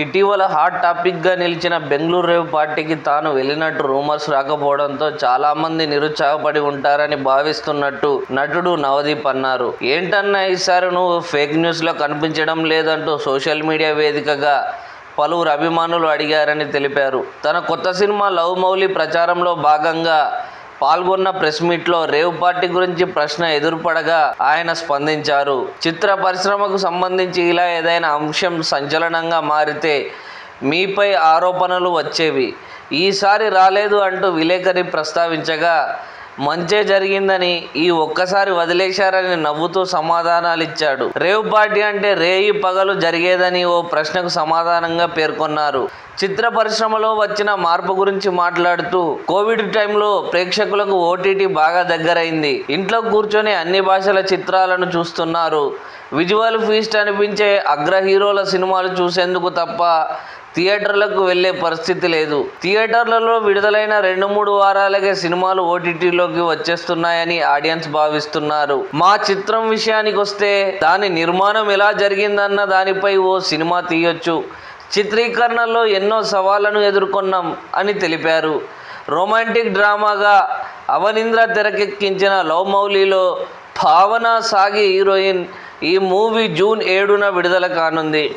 ఇటీవల హాట్ టాపిక్గా నిలిచిన బెంగళూరు రేవ్ పార్టీకి తాను వెళ్ళినట్టు రూమర్స్ రాకపోవడంతో చాలామంది నిరుత్సాహపడి ఉంటారని భావిస్తున్నట్టు నటుడు నవదీప్ అన్నారు. ఏంటన్నా ఈసారి నువ్వు ఫేక్ న్యూస్లో కనిపించడం లేదంటూ సోషల్ మీడియా వేదికగా పలువురు అభిమానులు అడిగారని తెలిపారు. తన కొత్త సినిమా లవ్ మౌలి ప్రచారంలో భాగంగా పాల్గొన్న ప్రెస్ మీట్లో రేవ్ పార్టీ గురించి ప్రశ్న ఎదురుపడగా ఆయన స్పందించారు. చిత్ర పరిశ్రమకు సంబంధించి ఇలా ఏదైనా అంశం సంచలనంగా మారితే మీపై ఆరోపణలు వచ్చేవి. ఈసారి రాలేదు అంటూ విలేకరి ప్రస్తావించగా మంచే జరిగిందని ఈ ఒక్కసారి వదిలేశారని నవ్వుతూ సమాధానాలు ఇచ్చాడు. రేవ్ పార్టీ అంటే రేయి పగలు జరిగేదని ఓ ప్రశ్నకు సమాధానంగా పేర్కొన్నారు. చిత్ర పరిశ్రమలో వచ్చిన మార్పు గురించి మాట్లాడుతూ కోవిడ్ టైంలో ప్రేక్షకులకు ఓటీటీ బాగా దగ్గరైంది. ఇంట్లో కూర్చొని అన్ని భాషల చిత్రాలను చూస్తున్నారు. విజువల్ ఫీస్ట్ అనిపించే అగ్ర హీరోల సినిమాలు చూసేందుకు తప్ప థియేటర్లకు వెళ్ళే పరిస్థితి లేదు. థియేటర్లలో విడుదలైన రెండు మూడు వారాలకే సినిమాలు ఓటీటీలోకి వచ్చేస్తున్నాయని ఆడియన్స్ భావిస్తున్నారు. మా చిత్రం విషయానికి వస్తే దాని నిర్మాణం ఎలా జరిగిందన్న దానిపై ఓ సినిమా తీయొచ్చు. చిత్రీకరణలో ఎన్నో సవాళ్ళను ఎదుర్కొన్నాం అని తెలిపారు. రొమాంటిక్ డ్రామాగా అవనింద్ర తెరకెక్కించిన లవ్ మౌలిలో భావన సాగి హీరోయిన్ ఈ మూవీ జూన్ ఏడున విడుదల కానుంది.